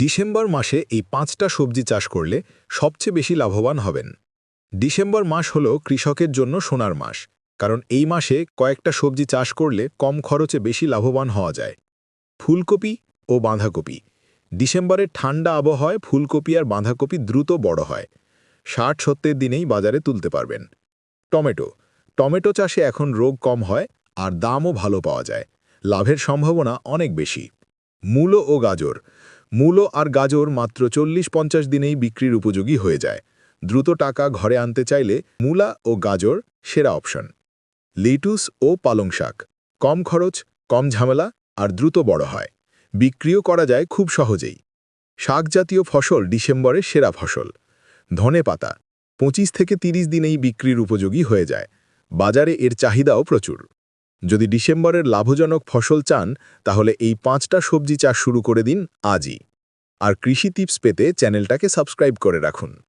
December মাসে এই পাঁচটা সবজি চাষ করলে সবচেয়ে বেশি লাভবান হবেন। ডিসেম্বর মাস হল কৃষকের জন্য সোনার মাস, কারণ এই মাসে কয়েকটা সবজি চাষ করলে কম খরচে বেশি লাভবান হওয়া যায়। ফুলকপি ও বাঁধাকপি। ডিসেম্বরের ঠান্ডা আবহাওয়ায় ফুলকপি আর বাঁধাকপি দ্রুত বড় হয়। ষাট সত্তর দিনেই বাজারে তুলতে পারবেন। টমেটো। টমেটো চাষে এখন রোগ কম হয় আর দামও ভালো পাওয়া যায়। লাভের সম্ভাবনা অনেক বেশি। মূলো ও গাজর। মূলো আর গাজর মাত্র চল্লিশ পঞ্চাশ দিনেই বিক্রির উপযোগী হয়ে যায়। দ্রুত টাকা ঘরে আনতে চাইলে মূলা ও গাজর সেরা অপশন। লেটুস ও পালং শাক। কম খরচ, কম ঝামেলা আর দ্রুত বড় হয়। বিক্রিও করা যায় খুব সহজেই। শাক জাতীয় ফসল ডিসেম্বরের সেরা ফসল। ধনে পাতা। পঁচিশ থেকে ৩০ দিনেই বিক্রির উপযোগী হয়ে যায়। বাজারে এর চাহিদাও প্রচুর। যদি ডিসেম্বরের লাভজনক ফসল চান, তাহলে এই পাঁচটা সবজি চাষ শুরু করে দিন আজই। আর কৃষি টিপস পেতে চ্যানেলটাকে সাবস্ক্রাইব করে রাখুন।